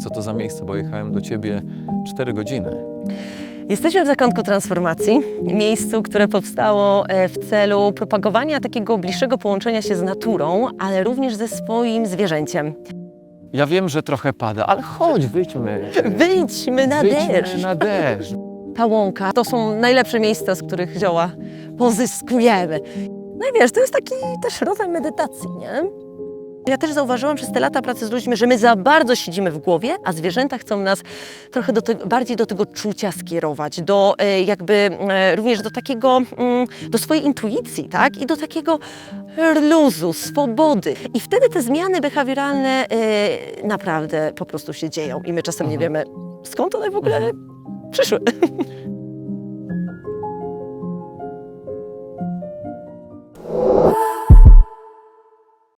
Co to za miejsce, bo jechałem do ciebie 4 godziny. Jesteśmy w zakątku transformacji, miejscu, które powstało e, w celu propagowania takiego bliższego połączenia się z naturą, ale również ze swoim zwierzęciem. Ja wiem, że trochę pada, ale chodź, wyjdźmy. Wyjdźmy na Wyjdźmy deszcz. na deszcz. Ta łąka to są najlepsze miejsca, z których zioła pozyskujemy. No i wiesz, to jest taki też rodzaj medytacji, nie? Ja też zauważyłam przez te lata pracy z ludźmi, że my za bardzo siedzimy w głowie, a zwierzęta chcą nas trochę do tego, bardziej do tego czucia skierować, do e, jakby e, również do takiego, mm, do swojej intuicji, tak? I do takiego luzu, swobody. I wtedy te zmiany behawioralne e, naprawdę po prostu się dzieją i my czasem nie wiemy, skąd one w ogóle przyszły.